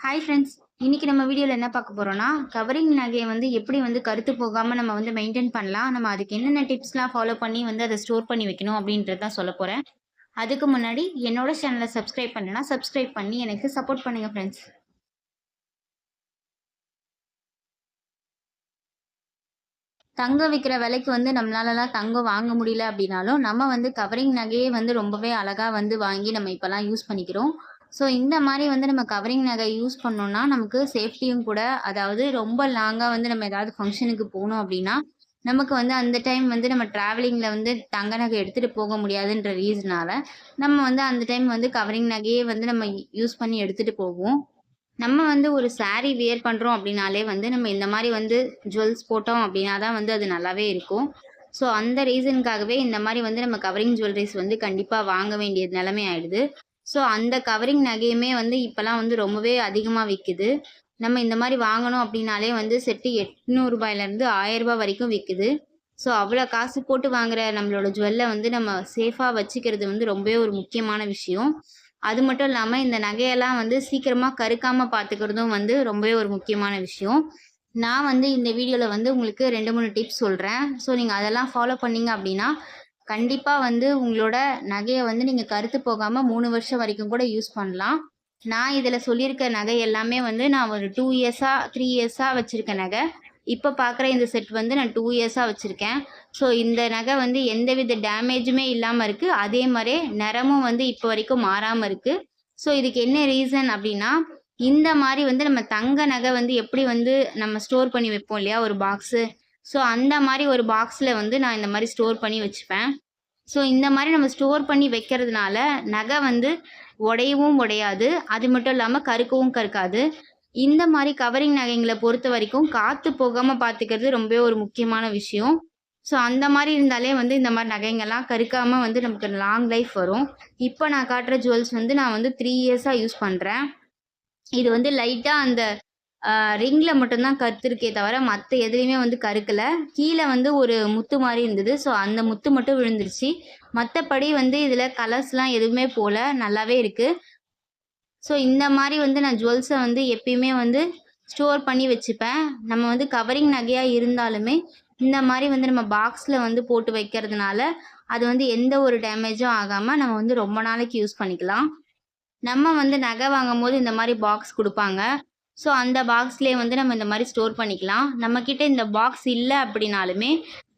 Hi friends இன்னைக்கு நம்ம வீடியோவில் என்ன பார்க்க போகிறோம்னா கவரிங் நகையை வந்து எப்படி வந்து கருத்து போகாமல் நம்ம வந்து மெயின்டைன் பண்ணலாம் நம்ம அதுக்கு என்னென்ன டிப்ஸ்லாம் ஃபாலோ பண்ணி வந்து அதை ஸ்டோர் பண்ணி வைக்கணும் அப்படின்றது தான் சொல்ல போகிறேன் அதுக்கு முன்னாடி என்னோட சேனலை சப்ஸ்கிரைப் பண்ணலனா சப்ஸ்கிரைப் பண்ணி எனக்கு சப்போர்ட் பண்ணுங்கள் ஃப்ரெண்ட்ஸ் தங்கம் விற்கிற விலைக்கு வந்து நம்மளாலலாம் தங்கம் வாங்க முடியல அப்படின்னாலும் நம்ம வந்து கவரிங் நகையே வந்து ரொம்பவே அழகாக வந்து வாங்கி நம்ம இப்போலாம் யூஸ் பண்ணிக்கிறோம். ஸோ இந்த மாதிரி வந்து நம்ம கவரிங் நகை யூஸ் பண்ணோம்னா நமக்கு சேஃப்டியும் கூட அதாவது ரொம்ப லாங்காக வந்து நம்ம ஏதாவது ஃபங்க்ஷனுக்கு போகணும் அப்படின்னா நமக்கு வந்து அந்த டைம் வந்து நம்ம ட்ராவலிங்கில் வந்து தங்க நகை எடுத்துகிட்டு போக முடியாதுன்ற ரீசனால் நம்ம வந்து அந்த டைம் வந்து கவரிங் நகையே வந்து நம்ம யூஸ் பண்ணி எடுத்துகிட்டு போவோம். நம்ம வந்து ஒரு சாரீ வியர் பண்ணுறோம் அப்படின்னாலே வந்து நம்ம இந்த மாதிரி வந்து ஜுவல்ஸ் போட்டோம் அப்படின்னா தான் வந்து அது நல்லாவே இருக்கும். ஸோ அந்த ரீசனுக்காகவே இந்த மாதிரி வந்து நம்ம கவரிங் ஜுவல்லரிஸ் வந்து கண்டிப்பாக வாங்க வேண்டிய நிலைமை ஆயிடுது. ஸோ அந்த கவரிங் நகையுமே வந்து இப்போலாம் வந்து ரொம்பவே அதிகமாக விற்குது நம்ம இந்த மாதிரி வாங்கணும் அப்படின்னாலே வந்து செட்டு எட்நூறுபாயிலேருந்து ஆயரூபா வரைக்கும் விற்குது ஸோ அவ்வளோ காசு போட்டு வாங்குற நம்மளோட ஜுவல்லை வந்து நம்ம சேஃபாக வச்சுக்கிறது வந்து ரொம்பவே ஒரு முக்கியமான விஷயம். அது மட்டும் இல்லாமல் இந்த நகையெல்லாம் வந்து சீக்கிரமாக கருக்காமல் பார்த்துக்கிறதும் வந்து ரொம்பவே ஒரு முக்கியமான விஷயம். நான் வந்து இந்த வீடியோவில் வந்து உங்களுக்கு ரெண்டு மூணு டிப்ஸ் சொல்கிறேன் ஸோ நீங்கள் அதெல்லாம் ஃபாலோ பண்ணீங்க அப்படின்னா கண்டிப்பாக வந்து உங்களோட நகையை வந்து நீங்கள் கருத்து போகாமல் மூணு வருஷம் வரைக்கும் கூட யூஸ் பண்ணலாம். நான் இதில் சொல்லியிருக்க நகை எல்லாமே வந்து நான் ஒரு டூ இயர்ஸாக த்ரீ இயர்ஸாக வச்சுருக்க நகை. இப்போ பார்க்குற இந்த செட் வந்து நான் டூ இயர்ஸாக வச்சுருக்கேன். ஸோ இந்த நகை வந்து எந்தவித டேமேஜுமே இல்லாமல் இருக்குது அதே மாதிரி நிறமும் வந்து இப்போ வரைக்கும் மாறாமல் இருக்குது ஸோ இதுக்கு என்ன ரீசன் அப்படின்னா இந்த மாதிரி வந்து நம்ம தங்க நகை வந்து எப்படி வந்து நம்ம ஸ்டோர் பண்ணி வைப்போம் இல்லையா? ஒரு பாக்ஸு ஸோ அந்த மாதிரி ஒரு பாக்ஸில் வந்து நான் இந்த மாதிரி ஸ்டோர் பண்ணி வச்சுப்பேன். ஸோ இந்த மாதிரி நம்ம ஸ்டோர் பண்ணி வைக்கிறதுனால நகை வந்து உடையவும் உடையாது. அது மட்டும் இல்லாமல் கருக்கவும் கருக்காது. இந்த மாதிரி கவரிங் நகைங்களை பொறுத்த வரைக்கும் காற்று போகாமல் பார்த்துக்கிறது ரொம்பவே ஒரு முக்கியமான விஷயம். ஸோ அந்த மாதிரி இருந்தாலே வந்து இந்த மாதிரி நகைங்கள்லாம் கருக்காமல் வந்து நமக்கு லாங் லைஃப் வரும். இப்போ நான் காட்டுற ஜுவல்ஸ் வந்து நான் வந்து த்ரீ இயர்ஸாக யூஸ் பண்ணுறேன் இது வந்து லைட்டாக அந்த ரிங்கில் மட்டும்தான் கருத்துருக்கே தவிர மற்ற எதுலேயுமே வந்து கருக்கலை. கீழே வந்து ஒரு முத்து மாதிரி இருந்தது. ஸோ அந்த முத்து மட்டும் விழுந்துருச்சு. மற்றபடி வந்து இதில் கலர்ஸ்லாம் எதுவுமே போல. நல்லாவே இருக்குது ஸோ இந்த மாதிரி வந்து நான் ஜுவல்ஸை வந்து எப்பயுமே வந்து ஸ்டோர் பண்ணி வச்சுப்பேன். நம்ம வந்து கவரிங் நகையாக இருந்தாலுமே இந்த மாதிரி வந்து நம்ம பாக்ஸில் வந்து போட்டு வைக்கிறதுனால அது வந்து எந்த ஒரு டேமேஜும் ஆகாமல் நம்ம வந்து ரொம்ப நாளைக்கு யூஸ் பண்ணிக்கலாம். நம்ம வந்து நகை வாங்கும் போது இந்த மாதிரி பாக்ஸ் கொடுப்பாங்க. ஸோ அந்த பாக்ஸ்லேயே வந்து நம்ம இந்த மாதிரி ஸ்டோர் பண்ணிக்கலாம். நம்மக்கிட்ட இந்த பாக்ஸ் இல்லை அப்படின்னாலுமே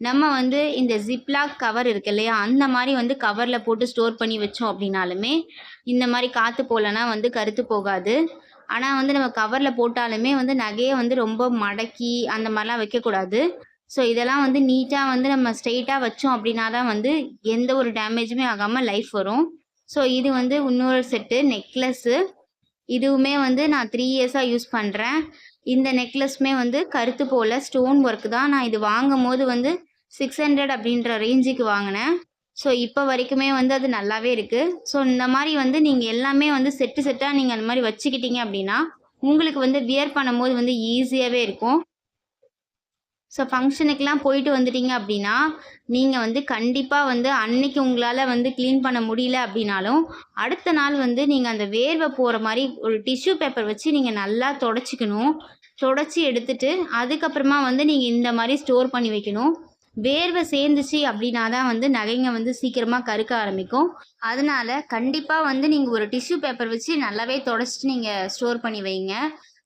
நம்ம வந்து இந்த ஜிப்லாக் கவர் இருக்கு இல்லையா? அந்த மாதிரி வந்து கவரில் போட்டு ஸ்டோர் பண்ணி வச்சோம் அப்படின்னாலுமே இந்த மாதிரி காற்று போகலன்னா வந்து கருத்து போகாது. ஆனால் வந்து நம்ம கவரில் போட்டாலுமே வந்து நகையை வந்து ரொம்ப மடக்கி அந்த மாதிரிலாம் வைக்கக்கூடாது. ஸோ இதெல்லாம் வந்து நீட்டாக வந்து நம்ம ஸ்ட்ரெயிட்டாக வச்சோம் அப்படின்னா தான் வந்து எந்த ஒரு டேமேஜுமே ஆகாமல் லைஃப் வரும். ஸோ இது வந்து இன்னொரு செட்டு நெக்லஸ்ஸு இதுவுமே வந்து நான் த்ரீ இயர்ஸாக யூஸ் பண்ணுறேன் இந்த நெக்லஸ்மே வந்து கருத்து போல் ஸ்டோன் ஒர்க் தான். நான் இது வாங்கும் போது வந்து சிக்ஸ் ஹண்ட்ரட் அப்படின்ற ரேஞ்சுக்கு வாங்கினேன். ஸோ இப்போ வரைக்குமே வந்து அது நல்லாவே இருக்குது ஸோ இந்த மாதிரி வந்து நீங்கள் எல்லாமே வந்து செட்டு செட்டாக நீங்கள் அந்த மாதிரி வச்சுக்கிட்டீங்க அப்படின்னா உங்களுக்கு வந்து வியர் பண்ணும்போது வந்து ஈஸியாகவே இருக்கும். ஸோ ஃபங்க்ஷனுக்கெலாம் போயிட்டு வந்துட்டீங்க அப்படின்னா நீங்கள் வந்து கண்டிப்பாக வந்து அன்னைக்கு உங்களால் வந்து க்ளீன் பண்ண முடியல அப்படின்னாலும் அடுத்த நாள் வந்து நீங்கள் அந்த வேர்வை போகிற மாதிரி ஒரு டிஷ்யூ பேப்பர் வச்சு நீங்கள் நல்லா தொடச்சிக்கணும். தொடச்சி எடுத்துட்டு அதுக்கப்புறமா வந்து நீங்கள் இந்த மாதிரி ஸ்டோர் பண்ணி வைக்கணும். வேர்வை சேர்ந்துச்சு அப்படின்னா தான் வந்து நகைங்க வந்து சீக்கிரமாக கருக்க ஆரம்பிக்கும். அதனால கண்டிப்பாக வந்து நீங்கள் ஒரு டிஷ்யூ பேப்பர் வச்சு நல்லாவே தொடச்சிட்டு நீங்கள் ஸ்டோர் பண்ணி வைங்க.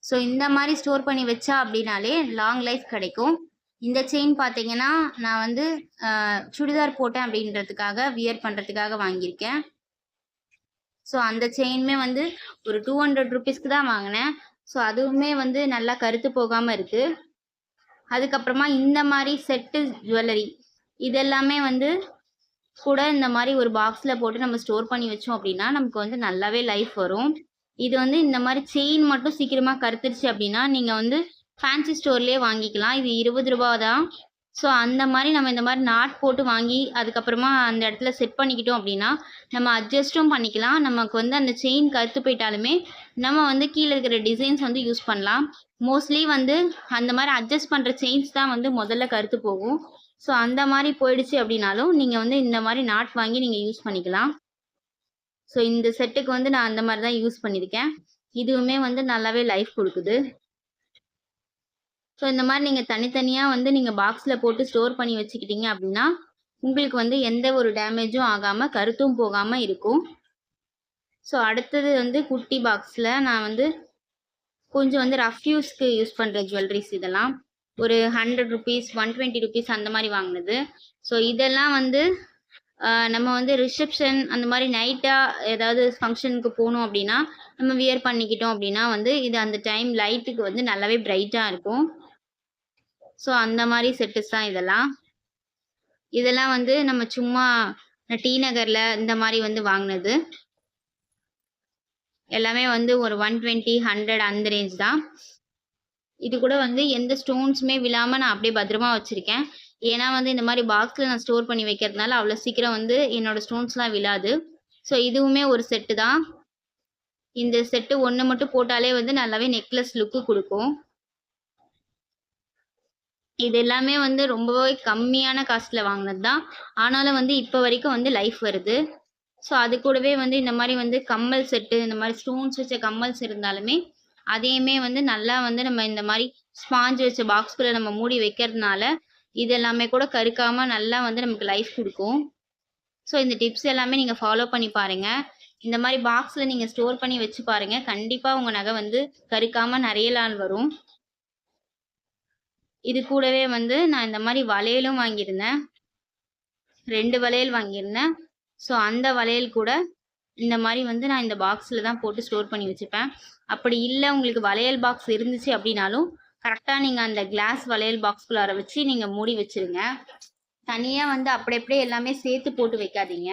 ஸோ இந்த மாதிரி ஸ்டோர் பண்ணி வச்சா அப்படின்னாலே லாங் லைஃப் கிடைக்கும். இந்த செயின் பார்த்தீங்கன்னா நான் வந்து சுடிதார் போட்டேன் அப்படின்றதுக்காக வியர் பண்ணுறதுக்காக வாங்கியிருக்கேன். ஸோ அந்த செயினுமே வந்து ஒரு டூ ஹண்ட்ரட் ருபீஸ்க்கு தான் வாங்கினேன். ஸோ அதுவுமே வந்து நல்லா கருத்து போகாமல் இருக்குது அதுக்கப்புறமா இந்த மாதிரி செட்டு ஜுவல்லரி இதெல்லாமே வந்து கூட இந்த மாதிரி ஒரு பாக்ஸில் போட்டு நம்ம ஸ்டோர் பண்ணி வச்சோம் அப்படின்னா நமக்கு வந்து நல்லாவே லைஃப் வரும். இது வந்து இந்த மாதிரி செயின் மட்டும் சீக்கிரமாக கருத்துருச்சு அப்படின்னா நீங்கள் வந்து ஃபேன்சி ஸ்டோர்லேயே வாங்கிக்கலாம். இது இருபது ரூபா தான் ஸோ அந்த மாதிரி நம்ம இந்த மாதிரி நாட் போட்டு வாங்கி அதுக்கப்புறமா அந்த இடத்துல செட் பண்ணிக்கிட்டோம் அப்படின்னா நம்ம அட்ஜஸ்ட்டும் பண்ணிக்கலாம். நமக்கு வந்து அந்த செயின் கருத்து போயிட்டாலுமே நம்ம வந்து கீழே இருக்கிற டிசைன்ஸ் வந்து யூஸ் பண்ணலாம். மோஸ்ட்லி வந்து அந்த மாதிரி அட்ஜஸ்ட் பண்ணுற செயின்ஸ் தான் வந்து முதல்ல கருத்து போகும். ஸோ அந்த மாதிரி போயிடுச்சு அப்படின்னாலும் நீங்கள் வந்து இந்த மாதிரி நாட் வாங்கி நீங்கள் யூஸ் பண்ணிக்கலாம். ஸோ இந்த செட்டுக்கு வந்து நான் அந்த மாதிரி தான் யூஸ் பண்ணியிருக்கேன். இதுவுமே வந்து நல்லாவே லைஃப் கொடுக்குது. ஸோ இந்த மாதிரி நீங்கள் தனித்தனியாக வந்து நீங்கள் பாக்ஸில் போட்டு ஸ்டோர் பண்ணி வச்சுக்கிட்டீங்க அப்படின்னா உங்களுக்கு வந்து எந்த ஒரு டேமேஜும் ஆகாமல் கருத்தும் போகாமல் இருக்கும். ஸோ அடுத்தது வந்து குட்டி பாக்ஸில் நான் வந்து கொஞ்சம் வந்து ரஃப் யூஸ்க்கு யூஸ் பண்ணுற ஜுவல்லரிஸ் இதெல்லாம். ஒரு hundred rupees one twenty rupees அந்த மாதிரி வாங்கினது. ஸோ இதெல்லாம் வந்து நம்ம வந்து ரிசப்ஷன் அந்த மாதிரி நைட்டாக ஏதாவது ஃபங்க்ஷனுக்கு போகணும் அப்படின்னா நம்ம வியர் பண்ணிக்கிட்டோம் அப்படின்னா வந்து இது அந்த டைம் லைட்டுக்கு வந்து நல்லாவே பிரைட்டாக இருக்கும். ஸோ அந்த மாதிரி செட்டுஸ் தான் இதெல்லாம். இதெல்லாம் வந்து நம்ம சும்மா டி நகரில் இந்த மாதிரி வந்து வாங்கினது. எல்லாமே வந்து ஒரு ஒன் டுவெண்ட்டி ஹண்ட்ரட் அந்த ரேஞ்ச் தான். இது கூட வந்து எந்த ஸ்டோன்ஸுமே விழாமல் நான் அப்படியே பத்திரமா வச்சுருக்கேன். ஏன்னா வந்து இந்த மாதிரி பாக்ஸில் நான் ஸ்டோர் பண்ணி வைக்கிறதுனால அவ்வளோ சீக்கிரம் வந்து என்னோடய ஸ்டோன்ஸ்லாம் விழாது. ஸோ இதுவுமே ஒரு செட்டு தான். இந்த செட்டு ஒன்று மட்டும் போட்டாலே வந்து நல்லாவே நெக்லஸ் லுக்கு கொடுக்கும். இது எல்லாமே வந்து ரொம்பவே கம்மியான காஸ்ட்டில் வாங்கினது தான் ஆனாலும் வந்து இப்போ வரைக்கும் வந்து லைஃப் வருது. ஸோ அது கூடவே வந்து இந்த மாதிரி வந்து கம்மல் செட்டு இந்த மாதிரி ஸ்டோன்ஸ் வச்ச கம்மல்ஸ் இருந்தாலுமே அதையுமே வந்து நல்லா வந்து நம்ம இந்த மாதிரி ஸ்பாஞ்ச் வச்ச பாக்ஸ்குள்ளே நம்ம மூடி வைக்கிறதுனால இது எல்லாமே கூட கருக்காமல் நல்லா வந்து நமக்கு லைஃப் கொடுக்கும். ஸோ இந்த டிப்ஸ் எல்லாமே நீங்கள் ஃபாலோ பண்ணி பாருங்கள் இந்த மாதிரி பாக்ஸில் நீங்கள் ஸ்டோர் பண்ணி வச்சு பாருங்கள் கண்டிப்பாக உங்கள் நகை வந்து கருக்காமல் நிறைய நாள் வரும். இது கூடவே வந்து நான் இந்த மாதிரி வளையலும் வாங்கியிருந்தேன். ரெண்டு வளையல் வாங்கியிருந்தேன். ஸோ அந்த வளையல் கூட இந்த மாதிரி வந்து நான் இந்த பாக்ஸில் தான் போட்டு ஸ்டோர் பண்ணி வச்சுப்பேன். அப்படி இல்லை உங்களுக்கு வளையல் பாக்ஸ் இருந்துச்சு அப்படின்னாலும் கரெக்டாக நீங்கள் அந்த கிளாஸ் வளையல் பாக்ஸ்குள்ளார வச்சு நீங்கள் மூடி வச்சிருங்க. தனியாக வந்து அப்படி அப்படியே எல்லாமே சேர்த்து போட்டு வைக்காதீங்க.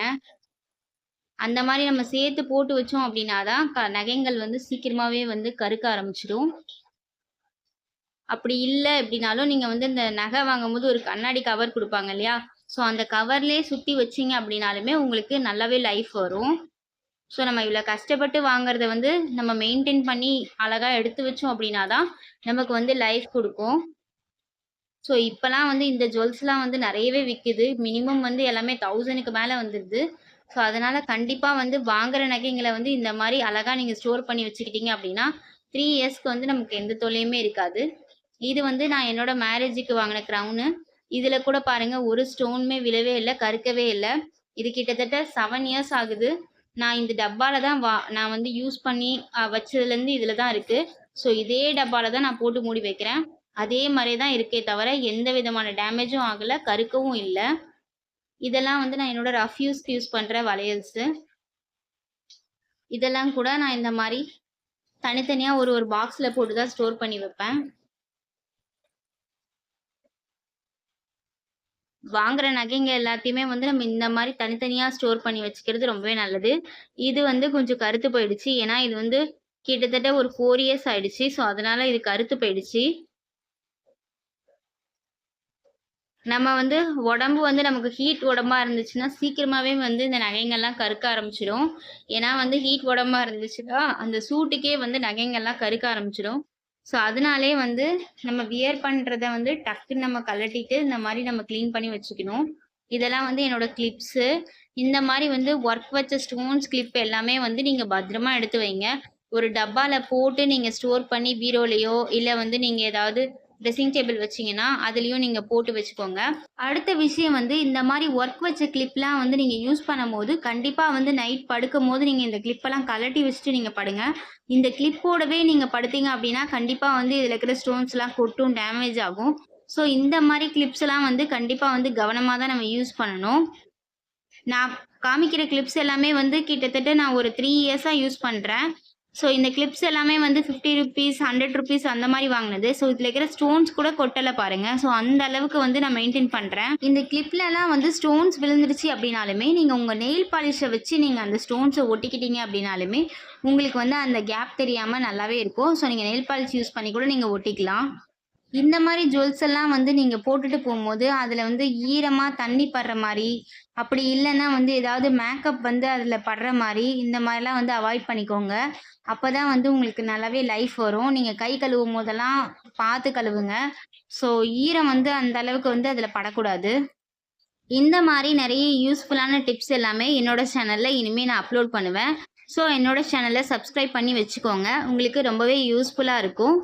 அந்த மாதிரி நம்ம சேர்த்து போட்டு வச்சோம் அப்படின்னா தான் க நகைங்கள் வந்து சீக்கிரமாகவே வந்து கருக்க ஆரம்பிச்சிடும். அப்படி இல்லை அப்படின்னாலும் நீங்கள் வந்து இந்த நகை வாங்கும்போது ஒரு கண்ணாடி கவர் கொடுப்பாங்க இல்லையா? ஸோ அந்த கவர்லேயே சுற்றி வச்சிங்க அப்படின்னாலுமே உங்களுக்கு நல்லாவே லைஃப் வரும். ஸோ நம்ம இவ்வளோ கஷ்டப்பட்டு வாங்குறத வந்து நம்ம மெயின்டைன் பண்ணி அழகாக எடுத்து வச்சோம் அப்படின்னா தான் நமக்கு வந்து லைஃப் கொடுக்கும். ஸோ இப்போலாம் வந்து இந்த ஜுவல்ஸ்லாம் வந்து நிறையவே விற்குது மினிமம் வந்து எல்லாமே தௌசண்ட்க்கு மேலே வந்துடுது ஸோ அதனால் கண்டிப்பாக வந்து வாங்குற நகைங்களை வந்து இந்த மாதிரி அழகாக நீங்கள் ஸ்டோர் பண்ணி வச்சுக்கிட்டீங்க அப்படின்னா த்ரீ இயர்ஸ்க்கு வந்து நமக்கு எந்த தொல்லையுமே இருக்காது. இது வந்து நான் என்னோட மேரேஜுக்கு வாங்கின க்ரௌனு இதில் கூட பாருங்கள் ஒரு ஸ்டோனுமே விழவே இல்லை கருக்கவே இல்லை. இது கிட்டத்தட்ட செவன் இயர்ஸ் ஆகுது. நான் இந்த டப்பாவில் தான் வா நான் வந்து யூஸ் பண்ணி வச்சதுலேருந்து இதில் தான் இருக்குது ஸோ இதே டப்பாவில் தான் நான் போட்டு மூடி வைக்கிறேன். அதே மாதிரி தான் இருக்கே தவிர எந்த விதமான டேமேஜும் ஆகலை கருக்கவும் இல்லை. இதெல்லாம் வந்து நான் என்னோட ரஃப்யூஸ்க்கு யூஸ் பண்ணுற வளையல்ஸு. இதெல்லாம் கூட நான் இந்த மாதிரி தனித்தனியாக ஒரு ஒரு பாக்ஸில் போட்டு தான் ஸ்டோர் பண்ணி வைப்பேன். வாங்குற நகைங்க எல்லாத்தையுமே வந்து நம்ம இந்த மாதிரி தனித்தனியாக ஸ்டோர் பண்ணி வச்சுக்கிறது ரொம்பவே நல்லது. இது வந்து கொஞ்சம் கருத்து போயிடுச்சு. ஏன்னா இது வந்து கிட்டத்தட்ட ஒரு ஃபோர் இயர்ஸ் ஆயிடுச்சு. ஸோ அதனால இது கருத்து போயிடுச்சு. நம்ம வந்து உடம்பு வந்து நமக்கு ஹீட் உடம்பா இருந்துச்சுன்னா சீக்கிரமாவே வந்து இந்த நகைங்கள்லாம் கருக்க ஆரம்பிச்சிடும். ஏன்னா வந்து ஹீட் உடம்பா இருந்துச்சுன்னா அந்த சூட்டுக்கே வந்து நகைங்கள்லாம் கருக்க ஆரம்பிச்சிடும். ஸோ அதனாலே வந்து நம்ம வியர் பண்ணுறத வந்து டக்குன்னு நம்ம கலட்டிட்டு இந்த மாதிரி நம்ம க்ளீன் பண்ணி வச்சுக்கணும். இதெல்லாம் வந்து என்னோட கிளிப்ஸு இந்த மாதிரி வந்து ஒர்க் வச்ச ஸ்டோன்ஸ் கிளிப் எல்லாமே வந்து நீங்கள் பத்திரமா எடுத்து வைங்க. ஒரு டப்பாவில் போட்டு நீங்கள் ஸ்டோர் பண்ணி பீரோலையோ இல்லை வந்து நீங்கள் ஏதாவது ட்ரெஸ்ஸிங் டேபிள் வச்சிங்கன்னா அதுலேயும் நீங்கள் போட்டு வச்சுக்கோங்க. அடுத்த விஷயம் வந்து இந்த மாதிரி ஒர்க் வச்ச கிளிப்லாம் வந்து நீங்கள் யூஸ் பண்ணும்போது கண்டிப்பாக வந்து நைட் படுக்கும் போது நீங்கள் இந்த கிளிப்பெல்லாம் கழட்டி வச்சுட்டு நீங்கள் படுங்க. இந்த கிளிப்போடவே நீங்கள் படுத்தீங்க அப்படின்னா கண்டிப்பாக வந்து இதில் இருக்கிற ஸ்டோன்ஸ்லாம் கொட்டும் டேமேஜ் ஆகும். ஸோ இந்த மாதிரி கிளிப்ஸ்லாம் வந்து கண்டிப்பாக வந்து கவனமாக தான் நம்ம யூஸ் பண்ணணும். நான் காமிக்கிற கிளிப்ஸ் எல்லாமே வந்து கிட்டத்தட்ட நான் ஒரு த்ரீ இயர்ஸாக யூஸ் பண்ணுறேன் ஸோ இந்த கிளிப்ஸ் எல்லாமே வந்து ஃபிஃப்டி ருபீஸ் ஹண்ட்ரட் ருபீஸ் அந்த மாதிரி வாங்கினது. ஸோ இதில் இருக்கிற ஸ்டோன்ஸ் கூட கொட்டலை பாருங்க. ஸோ அந்த அளவுக்கு வந்து நான் மெயின்டைன் பண்ணுறேன் இந்த கிளிப்லலாம் வந்து ஸ்டோன்ஸ் விழுந்துருச்சு அப்படின்னாலுமே நீங்கள் உங்கள் நெயில் பாலிஷை வச்சு நீங்கள் அந்த ஸ்டோன்ஸை ஒட்டிக்கிட்டீங்க அப்படின்னாலுமே உங்களுக்கு வந்து அந்த கேப் தெரியாமல் நல்லாவே இருக்கும். ஸோ நீங்கள் நெயில் பாலிஷ் யூஸ் பண்ணி கூட நீங்கள் ஒட்டிக்கலாம். இந்த மாதிரி ஜுவல்ஸ் எல்லாம் வந்து நீங்கள் போட்டுட்டு போகும்போது அதில் வந்து ஈரமாக தண்ணி படுற மாதிரி அப்படி இல்லைன்னா வந்து ஏதாவது மேக்கப் வந்து அதில் படுற மாதிரி இந்த மாதிரிலாம் வந்து அவாய்ட் பண்ணிக்கோங்க. அப்போ தான் வந்து உங்களுக்கு நல்லாவே லைஃப் வரும். நீங்கள் கை கழுவும் போதெல்லாம் பார்த்து கழுவுங்க. ஸோ ஈரம் வந்து அந்த அளவுக்கு வந்து அதில் படக்கூடாது. இந்த மாதிரி நிறைய யூஸ்ஃபுல்லான டிப்ஸ் எல்லாமே என்னோட சேனலில் இனிமேல் நான் அப்லோட் பண்ணுவேன். ஸோ என்னோட சேனலை சப்ஸ்கிரைப் பண்ணி வச்சுக்கோங்க. உங்களுக்கு ரொம்பவே யூஸ்ஃபுல்லாக இருக்கும்.